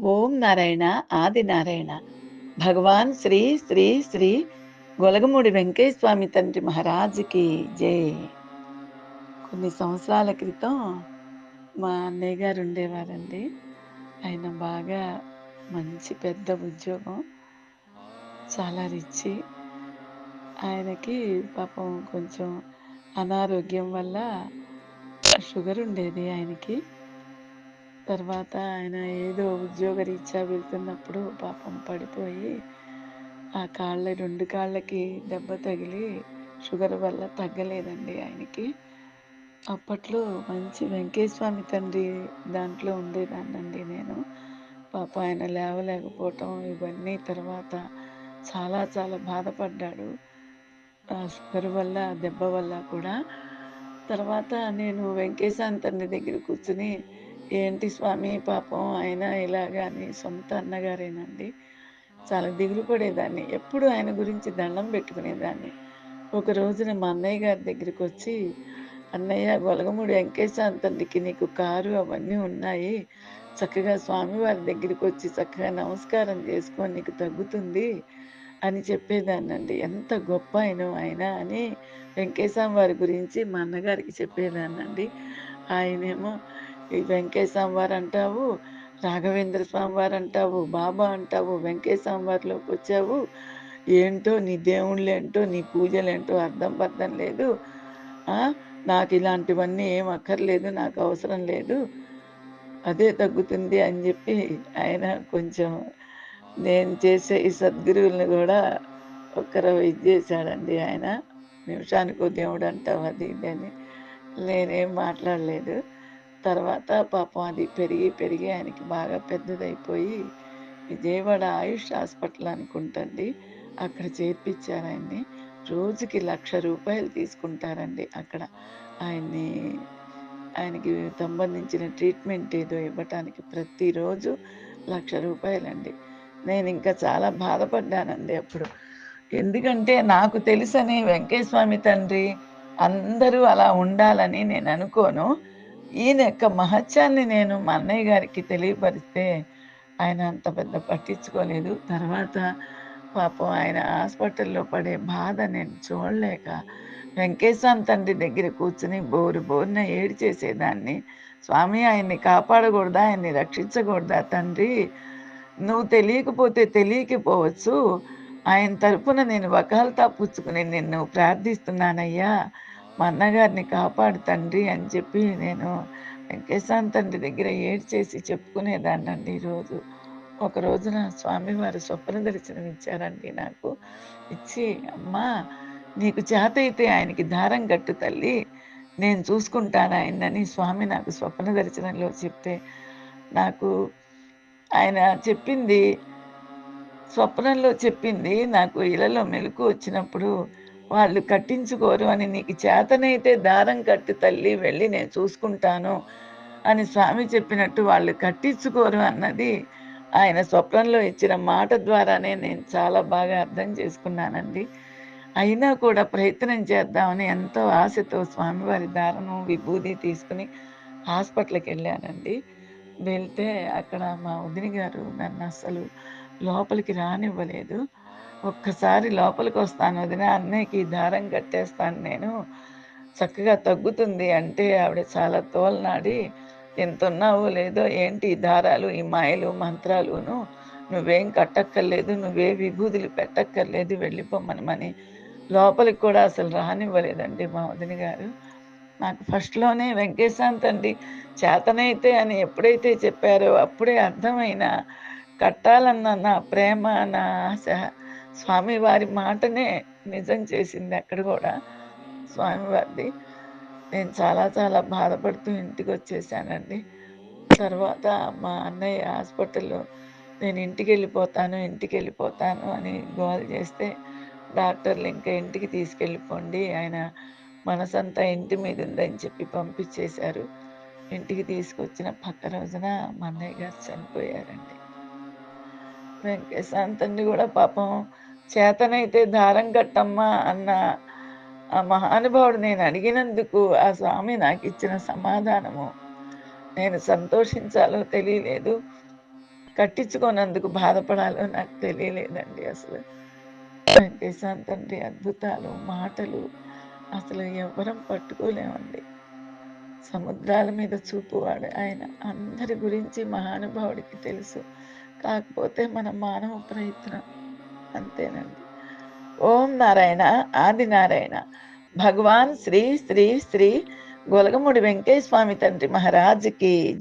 ఓం నారాయణ ఆది నారాయణ. భగవాన్ శ్రీ శ్రీ శ్రీ గొలగమూడి వెంకయ్య స్వామి తండ్రి మహారాజుకి జై. కొన్ని సంవత్సరాల క్రితం మా అన్నయ్య గారు ఉండేవారండి. ఆయన బాగా మంచి పెద్ద ఉద్యోగం. చాలా రిచ్ ఆయనకి పాపం కొంచెం అనారోగ్యం వల్ల షుగర్ ఉండేది ఆయనకి. తర్వాత ఆయన ఏదో ఉద్యోగరీత్యా వెళ్తున్నప్పుడు పాపం పడిపోయి ఆ కాళ్ళ రెండు కాళ్ళకి దెబ్బ తగిలి షుగర్ వల్ల తగ్గలేదండి ఆయనకి. అప్పట్లో మంచి వెంకటేశ్వామి తండ్రి దాంట్లో ఉండేదాన్నండి నేను. పాప ఆయన లేవలేకపోవటం ఇవన్నీ తర్వాత చాలా చాలా బాధపడ్డాడు. ఆ షుగర్ వల్ల దెబ్బ వల్ల కూడా. తర్వాత నేను వెంకటేశ్వర తండ్రి దగ్గర కూర్చుని ఏంటి స్వామి పాపం? ఆయన ఇలాగని సొంత అన్నగారేనండి. చాలా దిగులు పడేదాన్ని. ఎప్పుడు ఆయన గురించి దండం పెట్టుకునేదాన్ని. ఒక రోజున మా అన్నయ్య గారి దగ్గరికి వచ్చి అన్నయ్య గొలగముడి వెంకటేశ్వర తండ్రికి నీకు కారు అవన్నీ ఉన్నాయి. చక్కగా స్వామివారి దగ్గరికి వచ్చి చక్కగా నమస్కారం చేసుకొని నీకు తగ్గుతుంది అని చెప్పేదాన్నండి. ఎంత గొప్ప ఆయన ఆయన అని వెంకటేశ్వర వారి గురించి మా అన్నగారికి చెప్పేదాన్నండి. ఆయనేమో ఈ వెంకయ్య స్వామివారు అంటావు రాఘవేంద్ర స్వామివారు అంటావు బాబా అంటావు వెంకయ్య స్వామివారిలోకి వచ్చావు. ఏంటో నీ దేవుళ్ళు ఏంటో నీ పూజలు ఏంటో అర్థం పర్థం లేదు. నాకు ఇలాంటివన్నీ ఏం అక్కర్లేదు నాకు అవసరం లేదు. అదే తగ్గుతుంది అని చెప్పి ఆయన కొంచెం నేను చేసే ఈ సద్గురువుల్ని కూడా ఒక్కరు ఇది చేశాడండి ఆయన. నిమిషానికి దేవుడు అంటావు అది ఇది అని. నేనేం మాట్లాడలేదు. తర్వాత పాపం అది పెరిగి పెరిగి ఆయనకి బాగా పెద్దదైపోయి విజయవాడ ఆయుష్ హాస్పిటల్ అనుకుంటండి. అక్కడ చేర్పించారు ఆయన్ని. రోజుకి లక్ష రూపాయలు తీసుకుంటారండి అక్కడ. ఆయన్ని ఆయనకి సంబంధించిన ట్రీట్మెంట్ ఏదో ఇవ్వటానికి ప్రతిరోజు లక్ష రూపాయలండి. నేను ఇంకా చాలా బాధపడ్డానండి అప్పుడు. ఎందుకంటే నాకు తెలుసని వెంకటస్వామి తండ్రి అందరూ అలా ఉండాలని నేను అనుకోను. ఈయన యొక్క మహత్యాన్ని నేను మా అన్నయ్య గారికి తెలియపరిస్తే ఆయన అంత పెద్ద పట్టించుకోలేదు. తర్వాత పాపం ఆయన హాస్పిటల్లో పడే బాధ నేను చూడలేక వెంకటేశ్వర తండ్రి దగ్గర కూర్చుని బోరు బోరున ఏడు చేసేదాన్ని స్వామి ఆయన్ని కాపాడకూడదా? ఆయన్ని రక్షించకూడదా? తండ్రి నువ్వు తెలియకపోతే తెలియకపోవచ్చు. ఆయన తరపున నేను వకాలతా పుచ్చుకుని నిన్ను ప్రార్థిస్తున్నానయ్యా. మా అన్నగారిని కాపాడు తండ్రి అని చెప్పి నేను వెంకటేశ్వర తండ్రి దగ్గర ఏడ్చేసి చెప్పుకునేదాన్నండి ఈరోజు. ఒక రోజున స్వామివారు స్వప్న దర్శనం ఇచ్చారండి నాకు. ఇచ్చి అమ్మా నీకు చేత అయితే ఆయనకి దారం కట్టు తల్లి. నేను చూసుకుంటాను ఆయనని స్వామి నాకు స్వప్న దర్శనంలో చెప్తే నాకు ఆయన చెప్పింది స్వప్నంలో చెప్పింది నాకు ఇళ్ళలో మెలకు వచ్చినప్పుడు వాళ్ళు కట్టించుకోరు అని నీకు చేతనైతే దారం కట్టి తల్లి వెళ్ళి నేను చూసుకుంటాను అని స్వామి చెప్పినట్టు వాళ్ళు కట్టించుకోరు అన్నది ఆయన స్వప్నంలో ఇచ్చిన మాట ద్వారానే నేను చాలా బాగా అర్థం చేసుకున్నానండి. అయినా కూడా ప్రయత్నం చేద్దామని ఎంతో ఆశతో స్వామివారి దారము విభూది తీసుకుని హాస్పిటల్కి వెళ్ళానండి. వెళ్తే అక్కడ మా వదిని గారు నన్ను అసలు లోపలికి రానివ్వలేదు. ఒక్కసారి లోపలికి వస్తాను వదిన అన్నయ్యకి దారం కట్టేస్తాను నేను. చక్కగా తగ్గుతుంది అంటే ఆవిడ చాలా తోలనాడి ఎంత ఉన్నావో లేదో ఏంటి ఈ దారాలు ఈ మాయలు మంత్రాలును? నువ్వేం కట్టక్కర్లేదు నువ్వే విభూతులు పెట్టక్కర్లేదు వెళ్ళిపోమనమని లోపలికి కూడా అసలు రానివ్వలేదండి మా వదిన గారు. నాకు ఫస్ట్లోనే వెంకటశాంత్ అండి చేతనైతే అని ఎప్పుడైతే చెప్పారో అప్పుడే అర్థమైన కట్టాలన్న నా ప్రేమ నా ఆశ స్వామివారి మాటనే నిజం చేసింది అక్కడ కూడా. స్వామివారిది. నేను చాలా చాలా బాధపడుతూ ఇంటికి వచ్చేసానండి. తర్వాత మా అన్నయ్య హాస్పిటల్లో నేను ఇంటికి వెళ్ళిపోతాను ఇంటికి వెళ్ళిపోతాను అని గోల్ చేస్తే డాక్టర్లు ఇంకా ఇంటికి తీసుకెళ్ళిపోండి ఆయన మనసంతా ఇంటి మీద ఉందని చెప్పి పంపించేశారు. ఇంటికి తీసుకొచ్చిన పక్క రోజున మా అన్నయ్య గారు చనిపోయారండి. వెంకటేశాంతండి కూడా పాపం చేతనైతే దారం కట్టమ్మా అన్న ఆ మహానుభావుడు నేను అడిగినందుకు ఆ స్వామి నాకు ఇచ్చిన సమాధానము. నేను సంతోషించాలో తెలియలేదు. కట్టించుకోనందుకు బాధపడాలో నాకు తెలియలేదండి అసలు. వెంకటేశ్వర తండ్రి అద్భుతాలు మాటలు అసలు ఎవ్వరం పట్టుకోలేమండి. సముద్రాల మీద చూపువాడు ఆయన. అందరి గురించి మహానుభావుడికి తెలుసు. కాకపోతే మన మానవ ప్రయత్నం. అంతేనండి. ఓం నారాయణ ఆది నారాయణ. భగవాన్ శ్రీ శ్రీ శ్రీ గొలగముడి వెంకటేశ్వర స్వామి తండ్రి మహారాజుకి